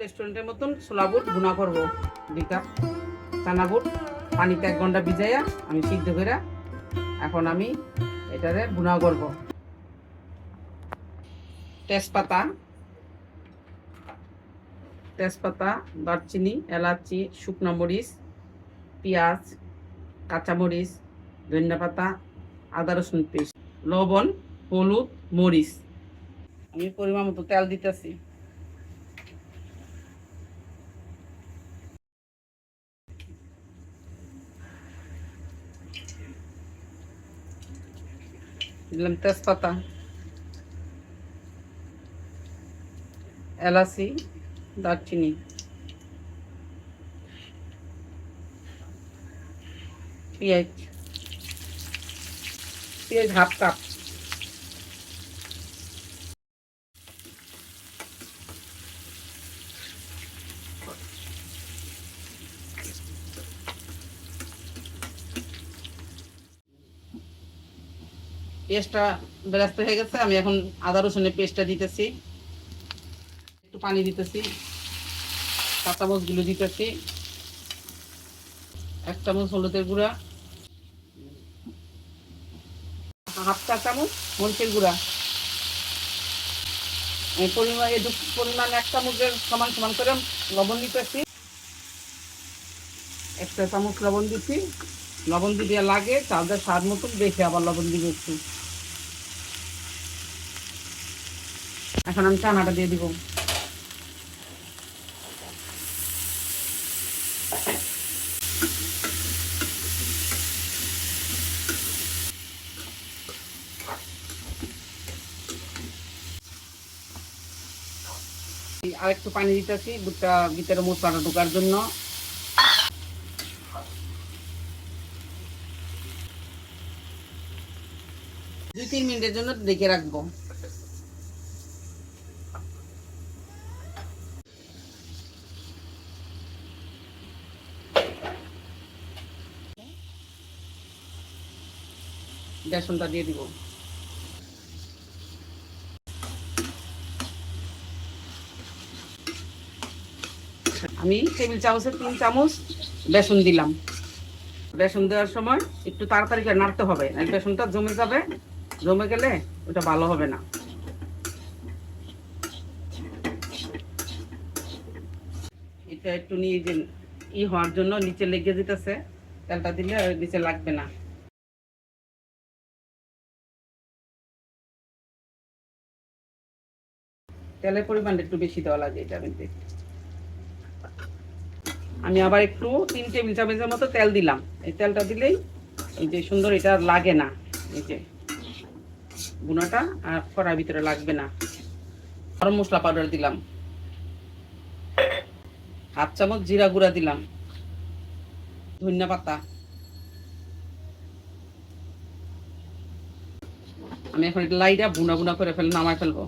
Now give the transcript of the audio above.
রেস্টুরেন্টের মতন ছোলা বুট ভুনা করব। দুই কাপ চানা বুট পানিতে এক ঘণ্টা ভিজাইয়া আমি সিদ্ধ করে এখন আমি এটারে ভুনা করব। তেজপাতা তেজপাতা, দারচিনি, এলাচি, শুকনো মরিচ, পেঁয়াজ, কাঁচামরিচ, ধনিয়া পাতা, আদা রসুন পেস্ট, লবণ, হলুদ, মরিচ। আমি পরিমাণ মতো তেল দিতেছি। দিলাম তেজপাতা এলাচি দারচিনি পেঁয়াজ পেঁয়াজ হাফ কাপ পেস্টটা ব্যস্ত হয়ে গেছে, আমি এখন আদা রসুনের পেস্টটা দিতেছি। একটু পানি দিতেছি। কাঁচা মরিচগুলো দিতেছি। এক চামচ হলুদের গুঁড়া। হাফ চা চামচ মরিচের গুঁড়া। এই পরিমাণ এই পরিমাণ এক চামচের সমান সমান করে লবণ দিতেছি। একটা চামচ লবণ দিচ্ছি লবণ দিতে লাগে চালটা স্বাদ মতন দেখে আবার লবণ দিবে একটু এখন আমি চানাটা দিয়ে দিব। আর একটু পানি দিতেছি, দুধটা ভিতরে মশলাটা ঢোকার জন্য। দুই তিন মিনিটের জন্য ডেকে রাখব। বেসনটা দিয়ে দিব। আমি টেবিল চামচের তিন চামচ বেসন দিলাম। বেসন দেওয়ার সময় একটু তাড়াতাড়ি করে নাড়তে হবে বেসনটা জমে যাবে। জমে গেলে ওটা ভালো হবে না। এটা একটু নিয়ে যে ই হওয়ার জন্য নিচে লেগে যেতেছে, তেলটা দিলে নিচে লাগবে না। তেলের পরিমাণটা একটু বেশি দেওয়া লাগে এটা কিন্তু আমি আবার একটু তিন টেবিল চামচের মতো তেল দিলাম। এই তেলটা দিলেই এই যে সুন্দর এটা লাগে না, এই যে। বুনাটা আর কড়ার ভিতরে লাগবে না। গরম মশলা পাউডার দিলাম। হাফ চামচ জিরা গুঁড়া দিলাম। ধনিয়া পাতা। আমি এখন এটা লাইটা বুনা বুনা করে ফেল, নামায় ফেলব।